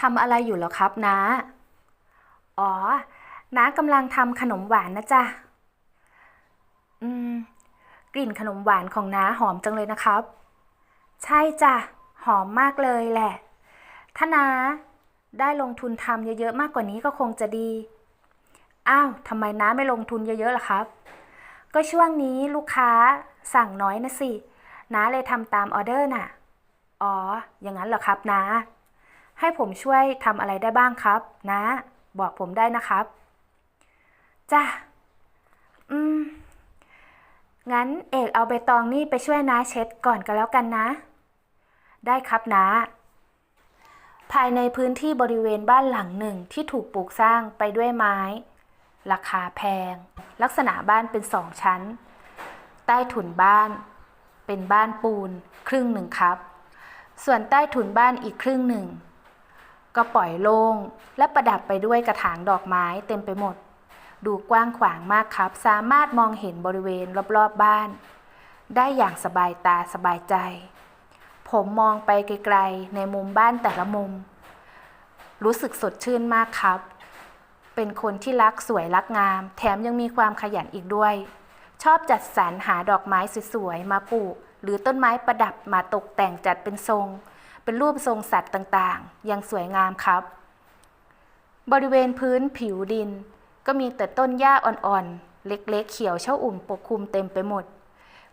ทำอะไรอยู่หรอครับน้า อ๋อ น้ากำลังทำขนมหวานนะจ๊ะ อืม กลิ่นขนมหวานของน้าหอมจังเลยนะครับ ใช่จ้ะ หอมมากเลยแหละ ถ้าน้าได้ลงทุนทำเยอะๆมากกว่านี้ก็คงจะดี อ้าวทำไมน้าไม่ลงทุนเยอะๆล่ะครับ ก็ช่วงนี้ลูกค้าสั่งน้อยนะสิ น้าเลยทำตามออเดอร์น่ะ อ๋อ อย่างนั้นเหรอครับน้า ให้ผมช่วยทำอะไรได้บ้างครับ นะ บอกผมได้นะครับ จ้ะ อืม งั้นเอกเอาใบตองนี่ไปช่วยน้าเช็ดก่อนก็แล้วกันนะ ได้ครับนะภายในพื้นที่บริเวณบ้านหลังหนึ่งที่ถูกปลูกสร้างไปด้วยไม้ ราคาแพง ลักษณะบ้านเป็นสองชั้น ใต้ถุนบ้าน เป็นบ้านปูน ครึ่งหนึ่งครับ ส่วนใต้ถุนบ้านอีกครึ่งหนึ่ง ก็ปล่อยโล่งและประดับไปด้วยกระถางดอกไม้เต็มไปหมด ดูกว้างขวางมากครับ สามารถมองเห็นบริเวณรอบๆบบ้าน ได้อย่างสบายตาสบายใจ ผมมองไปไกลๆ ในมุมบ้านแต่ละมุม รู้สึกสดชื่นมากครับ เป็นคนที่รักสวยรักงาม แถมยังมีความขยันอีกด้วย ชอบจัดสรรหาดอกไม้สวยๆมาปลูก หรือต้นไม้ประดับมาตกแต่งจัดเป็นทรง เป็นรูปทรงสัตว์ต่างๆยังสวยงามครับ บริเวณพื้นผิวดิน ก็มีแต่ต้นหญ้าอ่อนๆ เล็กๆ เขียวเช่าอุ่มปกคลุมเต็มไปหมด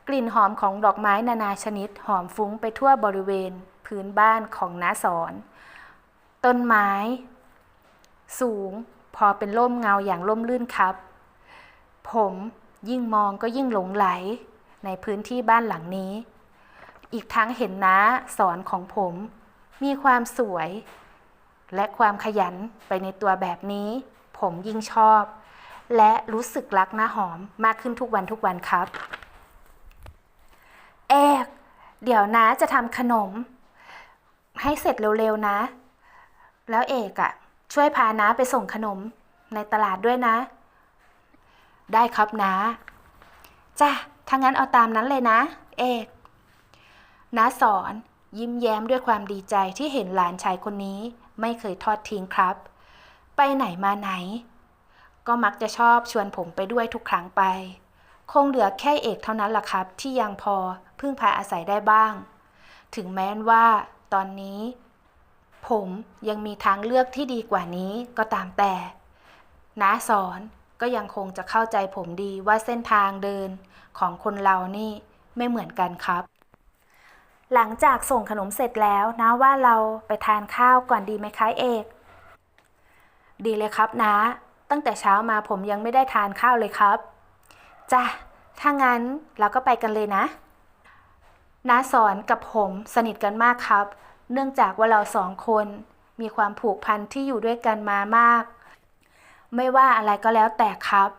กลิ่นหอมของดอกไม้นานาชนิดหอมฟุ้งไปทั่วบริเวณ พื้นบ้านของน้าสอน ต้นไม้ สูง พอเป็นร่มเงาอย่างร่มรื่นครับ ผมยิ่งมองก็ยิ่งหลงไหล ในพื้นที่บ้านหลังนี้ อีกทั้งเห็นน้าสอนของผม มีความสวย และความขยันไปในตัวแบบนี้ ผมยิ่งชอบ และรู้สึกรักน้าหอมมากขึ้นทุกวันทุกวันครับ เอกเดี๋ยวน้าจะทำขนม ให้เสร็จเร็วๆนะ แล้วเอกอะช่วยพาน้าไปส่งขนมในตลาดด้วยนะ ได้ครับน้าจ้ะถ้างั้นเอาตามนั้นเลยนะ เอก น้าสอนยิ้มแย้มด้วยความดีใจที่เห็นหลานชายคนนี้ไม่เคยทอดทิ้งครับ ไปไหนมาไหน ก็มักจะชอบชวนผมไปด้วยทุกครั้งไป คงเหลือแค่เอกเท่านั้นล่ะครับ ที่ยังพอพึ่งพาอาศัยได้บ้าง ถึงแม้นว่าตอนนี้ ผมยังมีทางเลือกที่ดีกว่านี้ก็ตามแต่น้าสอนก็ยังคงจะเข้าใจผมดีว่าเส้นทางเดินของคนเรานี่ไม่เหมือนกันครับ หลังจากส่งขนมเสร็จแล้วนะว่าเราไปทานข้าวก่อนดีไหมคะเอก ดีเลยครับนะ ตั้งแต่เช้ามาผมยังไม่ได้ทานข้าวเลยครับ จ้ะ ถ้างั้นเราก็ไปกันเลยนะ น้าสอนกับผมสนิทกันมากครับ เนื่องจากว่าเราสองคนมีความผูกพันที่อยู่ด้วยกันมามาก ไม่ว่าอะไรก็แล้วแต่ครับ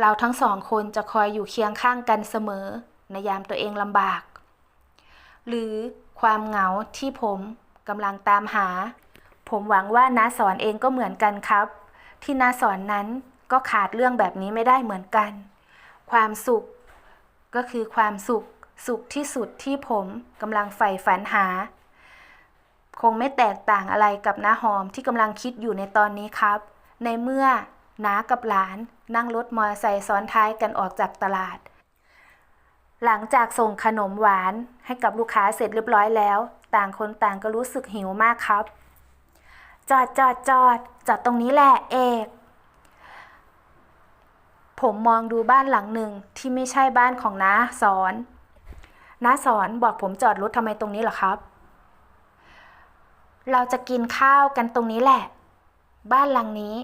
เราทั้งสองคนจะคอยอยู่เคียงข้างกันเสมอ ในยามตัวเองลำบาก หรือความเหงาที่ผมกำลังตามหา ผมหวังว่าน้าสอนเองก็เหมือนกันครับ ที่น้าสอนนั้นก็ขาดเรื่องแบบนี้ไม่ได้เหมือนกัน ความสุข ก็คือความสุขสุขที่สุดที่ผมกำลังใฝ่ฝันหา คงไม่แตกต่างอะไรกับน้าหอมที่กำลังคิดอยู่ในตอนนี้ครับ ในเมื่อน้ากับหลานนั่งรถมอเตอร์ไซค์ซ้อนท้ายกันออกจากตลาด หลังจากส่งขนมหวานให้กับลูกค้าเสร็จเรียบร้อยแล้ว ต่างคนต่างก็รู้สึกหิวมากครับ จอดจอดจอดจอดตรงนี้แหละเอก ผมมองดูบ้านหลังหนึ่งที่ไม่ใช่บ้านของน้าสอนน้าสอนบอกผมจอดรถทำไมตรงนี้หรอครับ เราจะกินข้าวกันตรงนี้แหละ บ้านหลังนี้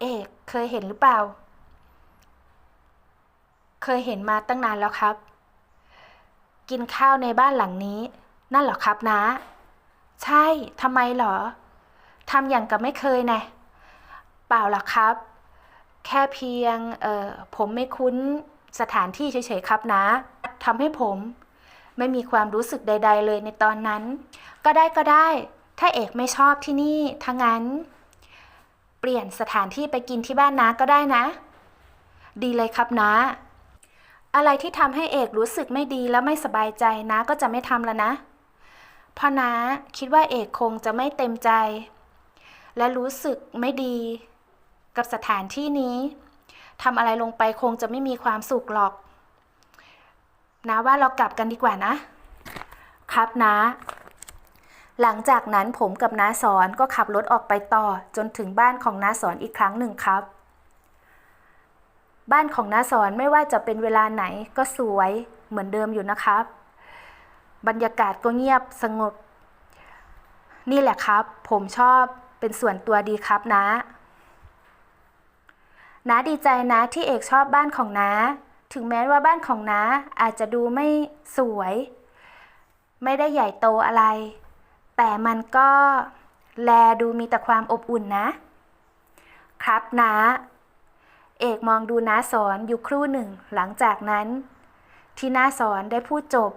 เอกเคยเห็นหรือเปล่า เคยเห็นมาตั้งนานแล้วครับ กินข้าวในบ้านหลังนี้ นั่นหรอครับนะ ใช่ทำไมหรอทำอย่างกับไม่เคยแนะเปล่าหรอกครับ แค่เพียงเออผมไม่คุ้นสถานที่เฉยๆครับนะทำให้ผมไม่มีความรู้สึกใด ๆ เลยในตอนนั้น ก็ได้ก็ได้ ถ้าเอกไม่ชอบที่นี่ถ้างั้น เปลี่ยนสถานที่ไปกินที่บ้านนะก็ได้นะ ดีเลยครับนะ อะไรที่ทำให้เอกรู้สึกไม่ดีและไม่สบายใจนะก็จะไม่ทำแล้วนะเพราะน้าคิดว่าเอกคงจะไม่เต็มใจ และรู้สึกไม่ดี กับสถานที่นี้ทำอะไรลงไปคงจะไม่มีความสุขหรอกนะว่าเรากลับกันดีกว่านะ ครับนะ หลังจากนั้นผมกับน้าสอนก็ขับรถออกไปต่อจนถึงบ้านของน้าสอนอีกครั้งหนึ่งครับ บ้านของน้าสอนไม่ว่าจะเป็นเวลาไหนก็สวยเหมือนเดิมอยู่นะครับ บรรยากาศก็เงียบสงบ นี่แหละครับ ผมชอบเป็นส่วนตัวดีครับนะน้าดีใจนะที่เอกชอบบ้านของน้า ถึงแม้ว่าบ้านของน้าอาจจะดูไม่สวย ไม่ได้ใหญ่โตอะไร แต่มันก็แลดูมีแต่ความอบอุ่นนะ ครับนะ เอกมองดูน้าสอนอยู่ครู่หนึ่ง หลังจากนั้น ที่น้าสอนได้พูดจบ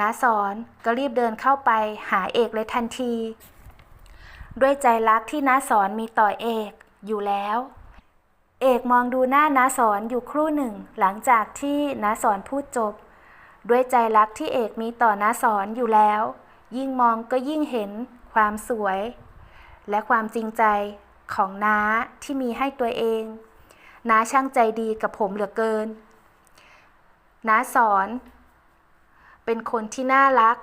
น้าสอนก็รีบเดินเข้าไปหาเอกเลยทันที ด้วยใจรักที่น้าสอนมีต่อเอกอยู่แล้ว เอกมองดูหน้าน้าสอนอยู่ครู่หนึ่ง หลังจากที่น้าสอนพูดจบ ด้วยใจรักที่เอกมีต่อน้าสอนอยู่แล้ว ยิ่งมองก็ยิ่งเห็นความสวย และความจริงใจของน้าที่มีให้ตัวเอง น้าช่างใจดีกับผมเหลือเกิน น้าสอน เป็นคนที่น่ารัก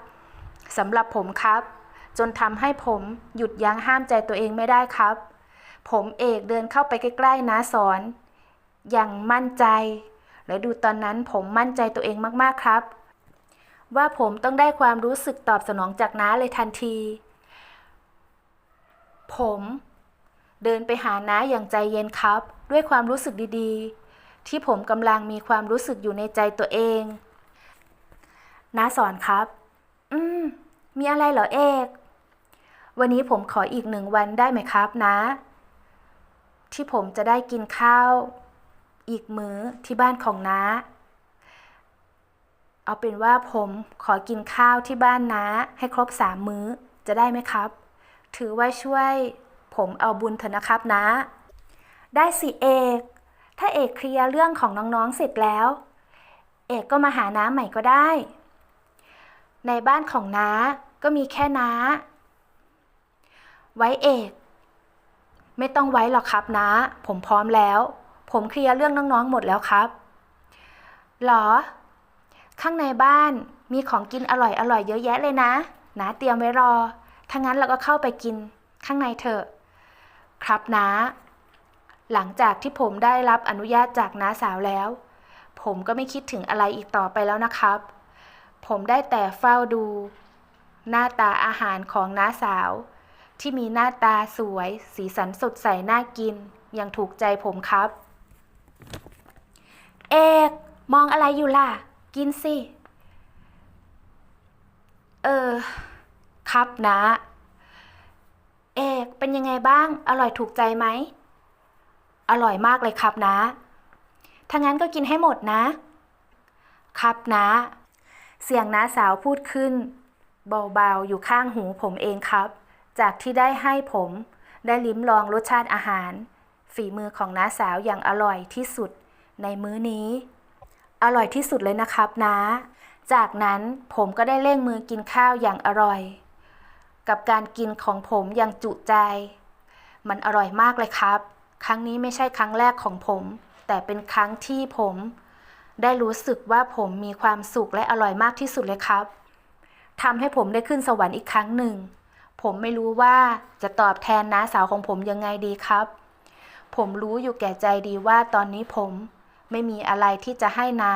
สำหรับผมครับ จนทำให้ผมหยุดยั้งห้ามใจตัวเองไม่ได้ครับ ผมเอกเดินเข้าไปใกล้ๆน้าสอน อย่างมั่นใจ และดูตอนนั้นผมมั่นใจตัวเองมากๆครับ ว่าผมต้องได้ความรู้สึกตอบสนองจากน้าเลยทันที ผม เดินไปหาน้าอย่างใจเย็นครับ ด้วยความรู้สึกดีๆ ที่ผมกำลังมีความรู้สึกอยู่ในใจตัวเองน้าสอนครับ อืม มีอะไรเหรอเอก วันนี้ผมขออีกหนึ่งวันได้ไหมครับนะที่ผมจะได้กินข้าว อีกมื้อที่บ้านของน้า เอาเป็นว่าผมขอกินข้าวที่บ้านน้าให้ครบสามมื้อจะได้ไหมครับ ถือว่าช่วย ผมเอาบุญเถอะนะครับนะ ได้สิเอก ถ้าเอกเคลียร์เรื่องของน้องๆเสร็จแล้ว เอกก็มาหาน้าใหม่ก็ได้ ในบ้านของน้าก็มีแค่น้า ไว้เอก ไม่ต้องไว้หรอกครับนะ ผมพร้อมแล้ว ผมเคลียร์เรื่องน้องๆหมดแล้วครับ หรอ ข้างในบ้านมีของกินอร่อยอร่อยๆเยอะแยะเลยนะนะเตรียมไว้รอถ้างั้นเราก็เข้าไปกินข้างในเถอะ ครับนะหลังจากที่ผมได้รับอนุญาตจากน้าสาวแล้ว ผมก็ไม่คิดถึงอะไรอีกต่อไปแล้วนะครับ ผมได้แต่เฝ้าดู หน้าตาอาหารของน้าสาว ที่มีหน้าตาสวย สีสันสดใสน่ากินยังถูกใจผมครับ เอกมองอะไรอยู่ล่ะ กินสิ เออ ครับนะ เอกเป็นยังไงบ้าง อร่อยถูกใจไหม อร่อยมากเลยครับนะ ถ้างั้นก็กินให้หมดนะ ครับนะ เสียงน้าสาวพูดขึ้น เบาๆ อยู่ข้างหูผมเองครับ จากที่ได้ให้ผมได้ลิ้มลองรสชาติอาหาร ฝีมือของน้าสาวอย่างอร่อยที่สุดในมื้อนี้ อร่อยที่สุดเลยนะครับนะ จากนั้นผมก็ได้เร่งมือกินข้าวอย่างอร่อย กับการกินของผมอย่างจุใจ มันอร่อยมากเลยครับ ครั้งนี้ไม่ใช่ครั้งแรกของผม แต่เป็นครั้งที่ผม ได้รู้สึกว่าผมมีความสุขและอร่อยมากที่สุดเลยครับทำให้ผมได้ขึ้นสวรรค์อีกครั้งหนึ่ง ผมไม่รู้ว่าจะตอบแทนน้าสาวของผมยังไงดีครับ ผมรู้อยู่แก่ใจดีว่าตอนนี้ผมไม่มีอะไรที่จะให้น้า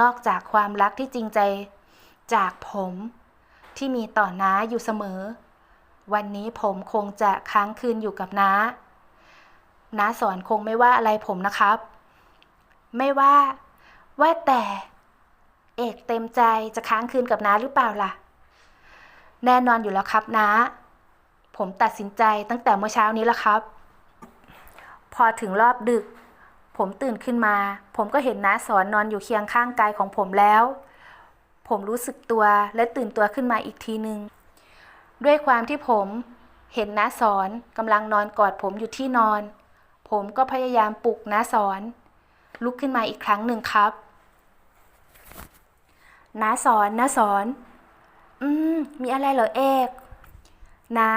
นอกจากความรักที่จริงใจจากผม ที่มีต่อน้าอยู่เสมอ วันนี้ผมคงจะค้างคืนอยู่กับน้า น้าสอนคงไม่ว่าอะไรผมนะครับ ไม่ว่า ว่าแต่ เอกเต็มใจจะค้างคืนกับน้าหรือเปล่าล่ะ แน่นอนอยู่แล้วครับน้า ผมตัดสินใจตั้งแต่เมื่อเช้านี้แล้วครับ พอถึงรอบดึก ผมตื่นขึ้นมา ผมก็เห็นน้าสอนนอนอยู่เคียงข้างกายของผมแล้ว ผมรู้สึกตัวและตื่นตัวขึ้นมาอีกทีหนึ่งด้วยความที่ผมเห็นน้าสอนกำลังนอนกอดผมอยู่ที่นอน ผมก็พยายามปลุกน้าสอน ลุกขึ้นมาอีกครั้งหนึ่งครับน้าสอนน้าสอน อืม มีอะไรเหรอเอกนะ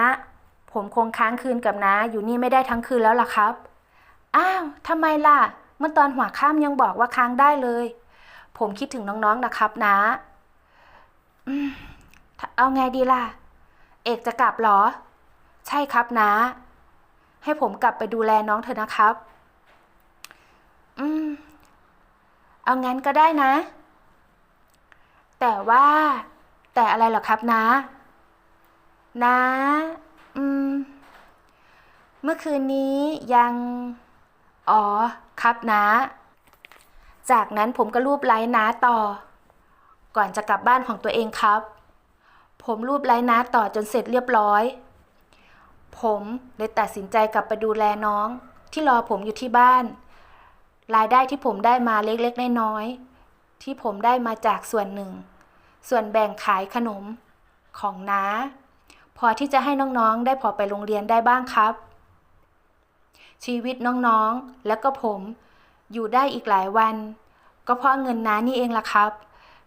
ผมคงค้างคืนกับน้าอยู่นี่ไม่ได้ทั้งคืนแล้วล่ะครับ อ้าวทำไมล่ะ เมื่อตอนหัวค่ำยังบอกว่าค้างได้เลย ผมคิดถึงน้องๆนะครับน้า เอาไงดีล่ะ เอกจะกลับหรอ ใช่ครับนะ ให้ผมกลับไปดูแลน้องเธอนะครับ อืม เอางั้นก็ได้นะ แต่ว่า แต่อะไรหรอครับนะ นะ อืม เมื่อคืนนี้ยัง อ๋อ ครับนะ จากนั้นผมก็รูปไล้น้าต่อ ก่อนจะกลับบ้านของตัวเองครับ ผมรูปไล้น้าต่อจนเสร็จเรียบร้อย ผมเลยตัดสินใจกลับไปดูแลน้องที่รอผมอยู่ที่บ้าน รายได้ที่ผมได้มาเล็กๆน้อยๆที่ผมได้มาจากส่วนหนึ่ง ส่วนแบ่งขายขนมของน้า พอที่จะให้น้องๆได้พอไปโรงเรียนได้บ้างครับ ชีวิตน้องๆและก็ผมอยู่ได้อีกหลายวัน ก็เพราะเงินน้านี่เองล่ะครับ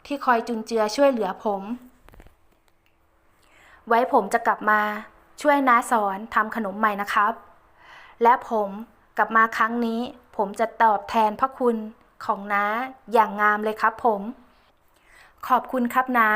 ที่คอยจุนเจือช่วยเหลือผม ไว้ผมจะกลับมาช่วยน้าสอนทำขนมใหม่นะครับ และผมกลับมาครั้งนี้ ผมจะตอบแทนพระคุณของน้าอย่างงามเลยครับผม ขอบคุณครับน้า